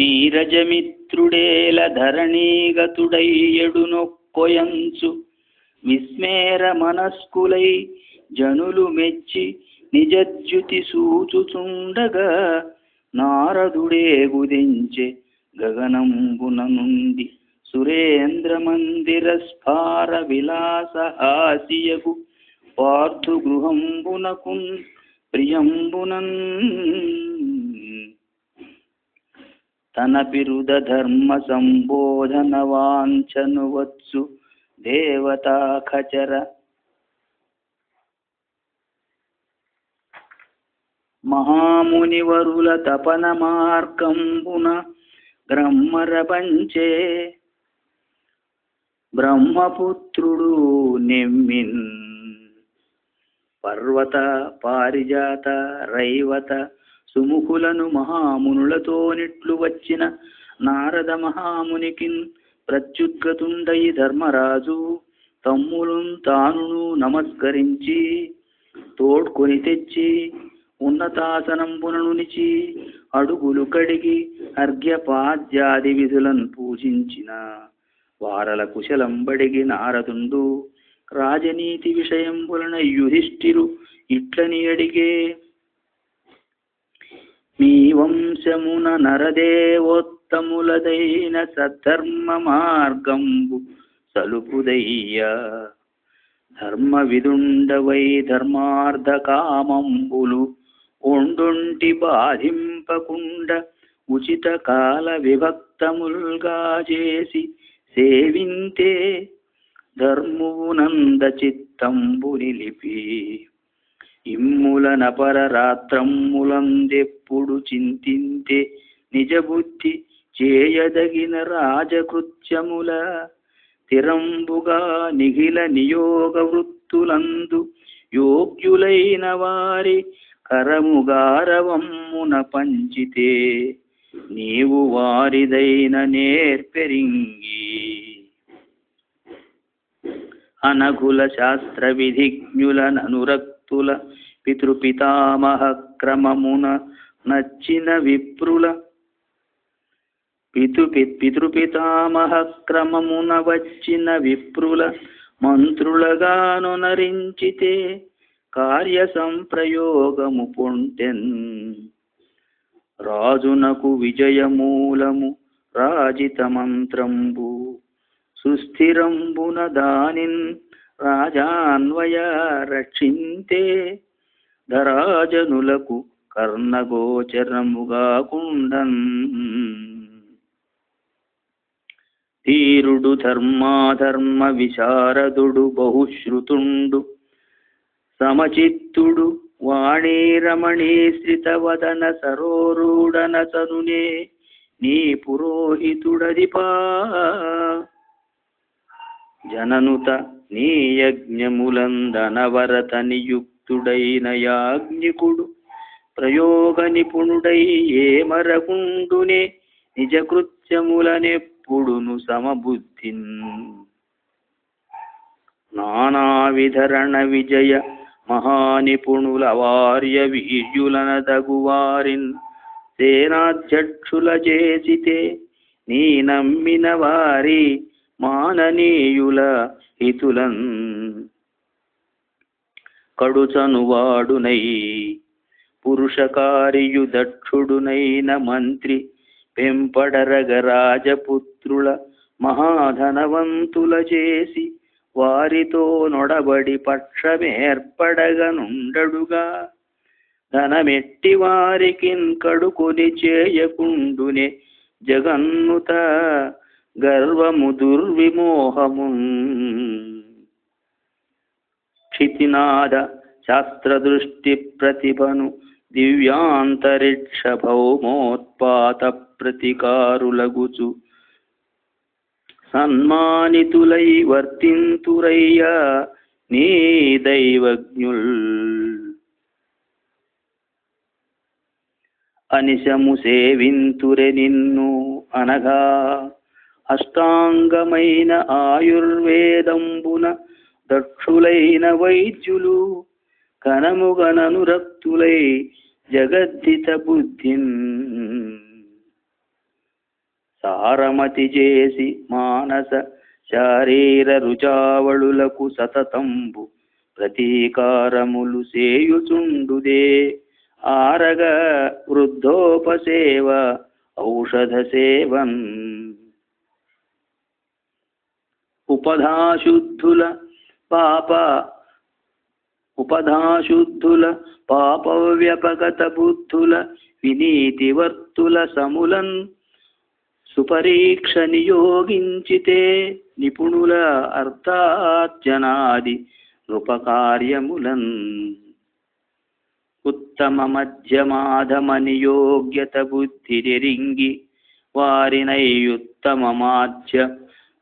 నీరజమిత్రుడేల ధరణీగతుడయ్యడు నొక్కొయంచు విస్మేర మనస్కులై జనులు మెచ్చి నిజద్యుతి సూచుచుండగా నారదుడే గుదించె గగనంబున నుండి. సురేంద్ర మందిర స్ఫార విలాస హాసియగు పార్థు గృహంబునకున్ ప్రియంబునన్ తపన మార్గంబున గ్రమ్మర బ్రహ్మరపంచే బ్రహ్మపుత్రుడు నిమ్మిన్. పర్వత పారిజాత రైవత సుముఖులను మహామునులతో నిట్లు వచ్చిన నారద మహామునికిన్ ప్రత్యుద్గతుండయి ధర్మరాజు తమ్ములున్ తానును నమస్కరించి తోడ్కొని తెచ్చి ఉన్నతాసనంబుననునిచి అడుగులు కడిగి అర్ఘ్యపాద్యాది విధులను పూజించిన. వారల కుశలంబడిగి నారదుండు రాజనీతి విషయంబులన యుధిష్ఠిరు ఇట్లని అడిగే. మీ వంశమున నరదేవోత్తములదైన సద్ధర్మ మార్గంబు సలుపుదయ్యా. ధర్మ విదుండవై ధర్మార్థ కామంబులు ఒండుంటి బాధింపకుండ ఉచిత కాల విభక్తముల్గా చేసి సేవింతే ధర్మునంద చిత్తంబు నిలిపి. ఇమ్ములన పరరాత్రమ్ములందెప్పుడు చింతింతే నిజబుద్ధి చేయదగిన రాజకృత్యముల తిరంబుగా నిఖిల నియోగ వృత్తులందు యోగ్యులైన వారి కరముగారవమ్మున పంచితే నీవు వారిదైన నేర్పెరింగి. అనకుల శాస్త్ర విధిజ్ఞులననురక్తుల పితృపితామహ క్రమమున నచ్చిన విప్రుల పితు పితృపితామహ క్రమమున వచ్చిన విప్రుల మంత్రులగాను నరించితే కార్య సంప్రయోగము పొంటెన్ రాజునకు విజయమూలము రాజిత మంత్రంబు సుస్థిరంబున దానిన్ రాజాన్వయ రక్షింతే ధరాజనులకు కర్ణగోచరముగా కుండన్. ధీరుడు ధర్మాధర్మ విశారదుడు బహుశ్రుతుండు. సమచిత్తుడు వాణీరమణీశ్రితవదన సరోరూఢన తనునే నీ పురోహితుడదిపా జననుత నీ యజ్ఞములందనవరత నియుక్తుడైన యాజ్ఞికుడు ప్రయోగ నిపుణుడై ఏమరకుండునే నిజకృత్యములనెప్పుడును సమబుద్ధిన్. నానా విజయ మహానిపుణుల వార్య వీర్యులన తగువారిన్ సేనాధ్యక్షుల చేసితే నీ నమ్మిన వారి మాననీయుల హితులన్ కడుచనువాడునై పురుషకారియు దక్షుడునైన మంత్రి పెంపడరగ రాజపుత్రుల మహాధనవంతుల చేసి వారితో నొడబడి పక్షమేర్పడగనుండడుగా. ధనమెట్టి వారికిన్ కడుకొని చేయకుండునే జగన్నుత గర్వము దుర్విమోహమున్ క్షితినాద శాస్త్రదృష్టి ప్రతిభను దివ్యాంతరిక్ష భౌమోత్పాత ప్రతికారులగుచు సన్మానితులై వర్తింతురయ్యా నీ దైవజ్ఞుల్. అనిశము సేవింతురే నిన్ను అనగా అష్టాంగమైన ఆయుర్వేదంబున దక్షులైన వైద్యులు ఘనముగననురక్తులై జగద్దిత బుద్ధిన్ సారమతి చేసి మానస శారీర రుచావళులకు సతతంబు ప్రతీకారములు సేయుచుండుదే ఆరగ వృద్ధోపసేవ ఔషధ సేవన్ ఉపధాశుద్ధుల పాప ఉపధాశుద్ధుల పాపవ్యపగత బుద్ధుల వినీతివర్తుల సములన్ సుపరీక్ష నియోగించితే నిపుణుల అర్థార్జనాది నృపకార్యములన్ ఉత్తమ మధ్యమాధమ మధ్యమాధమని యోగ్యత వారినై ఉత్తమ మాధ్య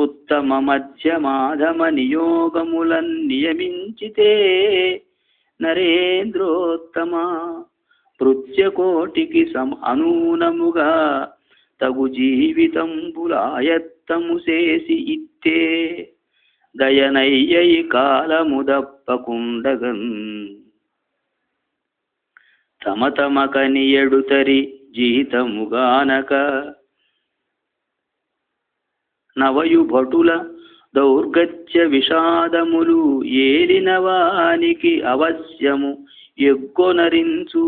ఉత్తమ మధ్య మాధమ నియోగములన్ నియమించితే నరేంద్రోత్తమ పృత్యకోటికి సమ అనూనముగా తగు జీవితంబులాయత్తము చేసి ఇత్తే దయనయ్యయి కాలముదప్పకుండగన్. తమ తమ కనియడుతరి జీతముగానక నవయుభటుల దౌర్గత్య విషాదములు ఏలినవానికి అవశ్యము ఎగ్గొనరించు.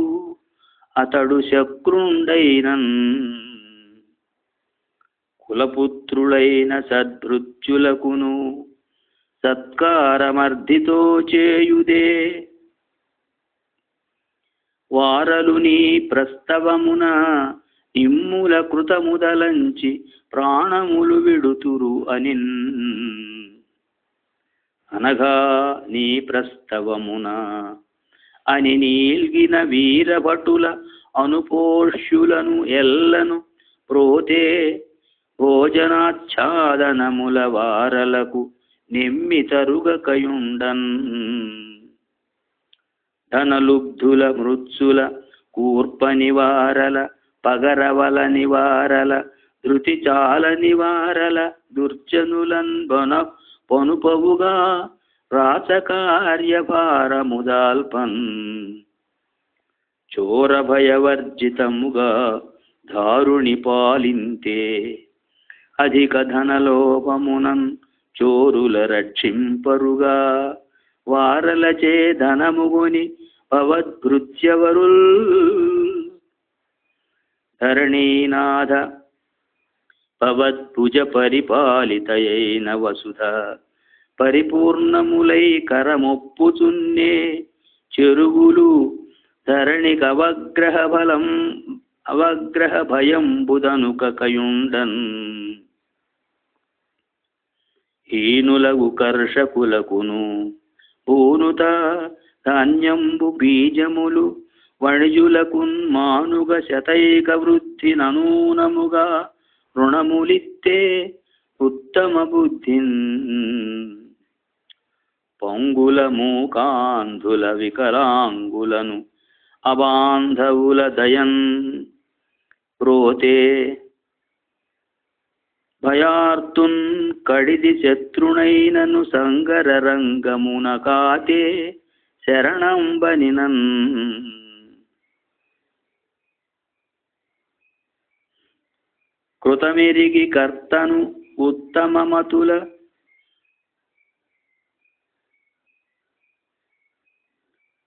అతడు శక్రుండైనన్ కులపుత్రులైన సద్భృత్యులకును సత్కారమర్ధితో చేయుదే. వారలు నీ ప్రస్తవమున ఇమ్ముల కృతముదలంచి ప్రాణములు విడుతురు అనిన్. అనగా నీ ప్రస్తవమున అని నీల్గిన వీరభటుల అనుపోష్యులను ఎల్లను ప్రోతే భోజనాచ్ఛాదనముల వారలకు నెమ్మితరుగకయుండన్ ధనలుబ్ధుల మృత్సుల కూర్ప నివారల పగరవల నివారల ధృతి చాల నివారల దుర్జనులన్ బన పనుపవుగా రాచకార్యభారముదాల్పన్ చోర భయవర్జితముగా దారుణి పాలింతే అధిక ధనలోపమునన్ చోరుల రక్షింపరుగా. వారలచే ధనముగుని భవద్భృత్యవరుల్ ధరణీనాథ భవద్భుజ పరిపాలితయైన వసుధ పరిపూర్ణములై కరమొప్పుచున్నే చెరుగులు ధరణికి అవగ్రహ బలం అవగ్రహ భయం బుధనుక కయుండన్ హీనులగు కర్షకులకును పూనుత ధాన్యంబు బీజములు వణిజులకున్ మానుగ శతైక వృద్ధి ననూనముగా రుణములిత్తే ఉత్తమ బుద్ధిన్ పొంగుల మూకాంధుల వికలాంగులను అబాంధవుల దయన్ రోతే. భయార్తున్ కడిది శత్రునైనను సంగర రంగమున కాతే శరణంబనినన్. కృతమెరిగి కర్తను ఉత్తమమతుల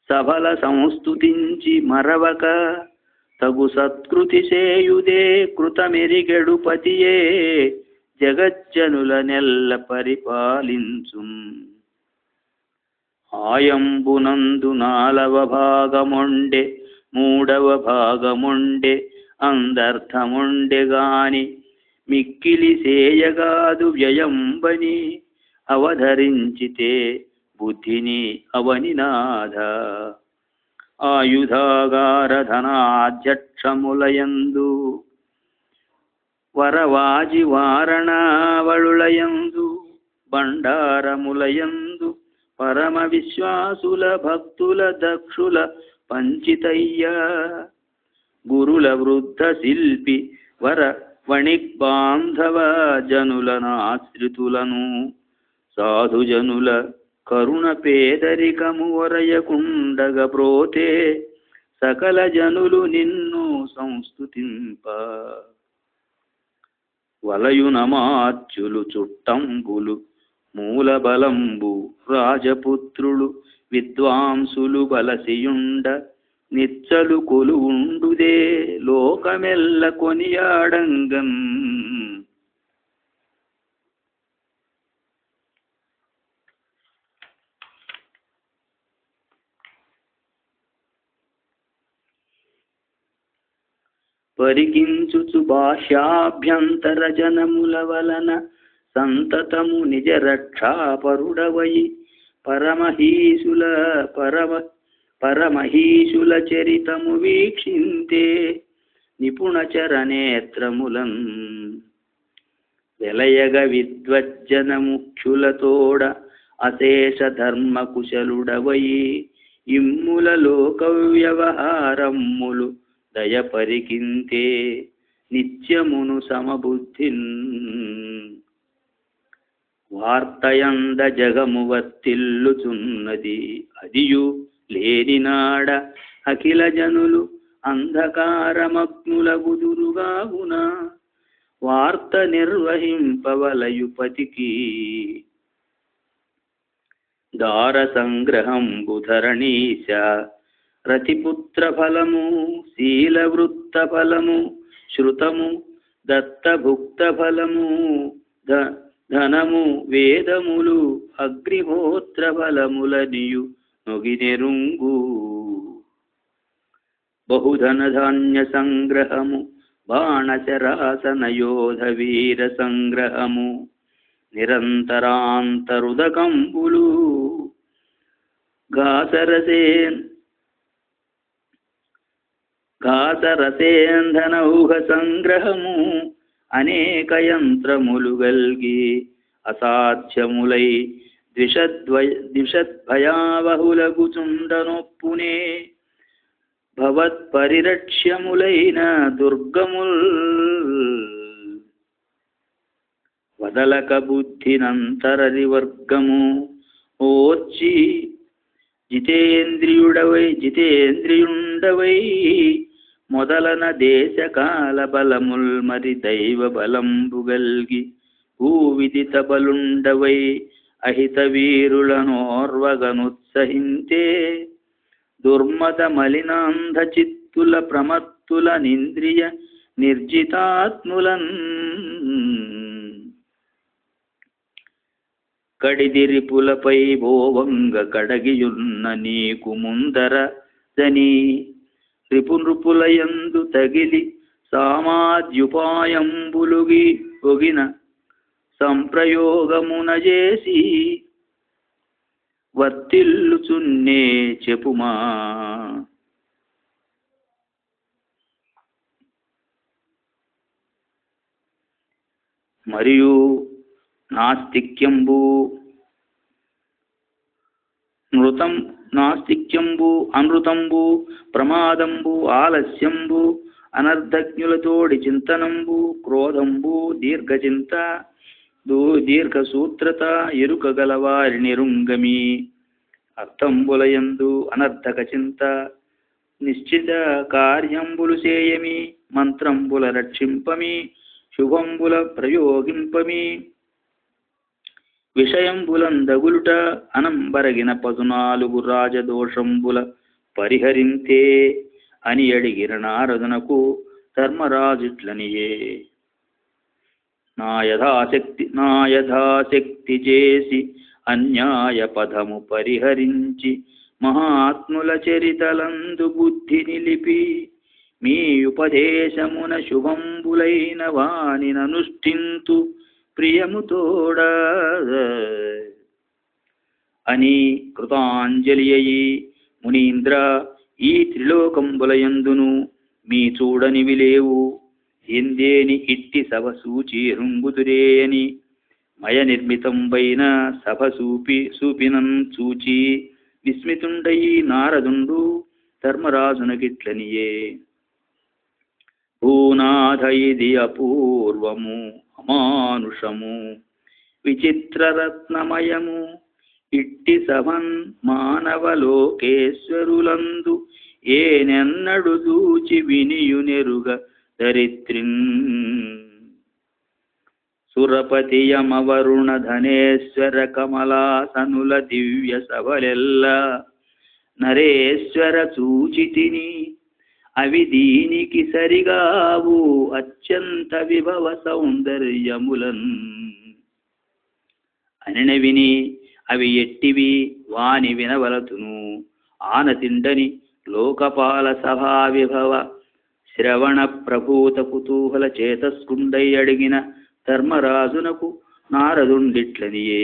సఫల సంస్తుతించి మరవక తగు సత్కృతి చేయుదే కృతమెరిగెడు పతియే జగజ్జనుల నెల్ల పరిపాలించు. ఆయంబునందు నాలవ భాగముండె మూడవ భాగముండె అందర్థముండెగాని మిక్కిలి సేయగాదు వ్యయంబని అవధరించితే బుద్ధిని అవనినాథ ఆయుధాగార ధనాధ్యక్షములయందు వరవాజి వారణావళులయందు బండారములయందు పరమ విశ్వాసుల భక్తుల దక్షుల పంచితయ్య గురుల వృద్ధ శిల్పి వర వణిక్ బాంధవ జనులనాశ్రితులను సాధుజనుల కరుణ పేదరికము వరయకుండగ ప్రోతే సకల జనులు నిన్ను సంస్థుతింప వలయునమార్చులు చుట్టంబులు మూలబలంబు రాజపుత్రులు విద్వాంసులు బలసియుండ. నిచ్చలు కొలువుండుదే లోకమెల్ల కొనియాడంగం. పరికించుచు భాష్యాభ్యంతర జనముల వలన సంతతము నిజ రక్షాపరుడవై పరమహీసుల పరమ పరమహీసుల చరితము వీక్షింతే నిపుణ చరనేత్రములన్ వెలయగ విద్వజ్జన ముఖ్యులతోడ అశేష ధర్మ కుశలుడవై ఇమ్ముల లోక వ్యవహారమ్ములు దయ పరికింతే నిత్యమును సమబుద్ధిన్. వార్తయంద జగము వర్తిల్లుచున్నది అదియు లేనినాడ అఖిల జనులు అంధకారమగ్నుల గుదురుగాగున వార్త నిర్వహింపవలయుపతికి దార సంగ్రహం బుధరణీశ రతిపుత్ర ఫలము శీలవృత్త ఫలము శృతము దత్తభుక్త ఫలము ధ ధనము వేదములు అగ్నిహోత్ర ఫలములనియు నొగినెరుంగు బహుధన ధాన్య సంగ్రహము బాణశరాసన యోధ వీర సంగ్రహము నిరంతరాంతరుదకంబులు ఘాసరసేన్ ఘాసరసేంధనౌహ సంగ్రహము అనేక యంత్రములు గల్గి అసాధ్యములై ద్విషద్వయ ద్విషద్భయావహులగుచుండనొప్పునే భవత్పరిరక్ష్యములైన దుర్గముల్ వదలక బుద్ధినంతరరి వర్గము ఓర్చి జితేంద్రియుడవై జితేంద్రియుండవై మొదలన దేశకాల బలముల్ మరి దైవ బలంబుగల్గి భూవిదిత బలుండవై అహితవీరులనోర్వగనుత్సహింతే దుర్మద మలినాంధ చిత్తుల ప్రమత్తుల నింద్రియ నిర్జితాత్ములన్. కడిదిరిపులపై భోవంగ కడగియున్న నీకు ముందర దని రిపునృపులయందు తగిలి సామాద్యుపాయంబులుగి ఒగిన సంప్రయోగమున చేసి వర్తిల్లుచున్నే చెప్పుమా. మరియు నాస్తిక్యంబు నృతం నాస్తిక్యంబు అనృతంబు ప్రమాదంబు ఆలస్యంబు అనర్ధజ్ఞులతోడి చింతనంబు క్రోధంబు దీర్ఘచింత దూ దీర్ఘ సూత్రత ఎరుక గలవారి నిరుంగమి. అర్థంబులయందు అనర్థక చింత నిశ్చిత కార్యంబులు చేయమి మంత్రంబుల రక్షింపమి శుభంబుల ప్రయోగింపమి. విషయంబులందగులుట అనంబరగిన పదునాలుగు రాజదోషంబుల పరిహరింతే అని అడిగిన నారదునకు ధర్మరాజుట్లనియే. నా యథాశక్తి నా యథాశక్తి చేసి అన్యాయ పదము పరిహరించి మహాత్ముల చరితలందు బుద్ధి నిలిపి మీ ఉపదేశమున శుభంబులైన వానిననుష్ఠింతు ప్రియముతోడ అని కృతాంజలి అయి మునీంద్ర ఈ త్రిలోకంబులయందును మీ చూడనివి లేవు. ఎందేని ఇట్టి సభ సూచి రుంగుదురే మయ నిర్మితంబైన సభ సూపి సూపినం చూచి విస్మితుండయి నారదుండు ధర్మరాజునకిట్లనియే భూనాథ ఇది అపూర్వము అమానుషము విచిత్రరత్నమయము ఇట్టి సభన్ మానవలోకేశ్వరులందు ఏనెన్నడు దూచి వినియునెరుగ దరిత్రిన్ సురపతియమవరుణ ధనేశ్వర కమలాసనుల దివ్య సభలెల్ల. నరేశ్వర సూచితిని అవి దీనికి సరిగావు. అత్యంత విభవ సౌందర్యములన్. అనిన విని అవి ఎట్టివి వాని వినవలతును. ఆనతిండని లోకపాల సభా విభవ శ్రవణ ప్రభూత కుతూహల చేతస్కుండై అడిగిన ధర్మరాజునకు నారదుండిట్లనియే.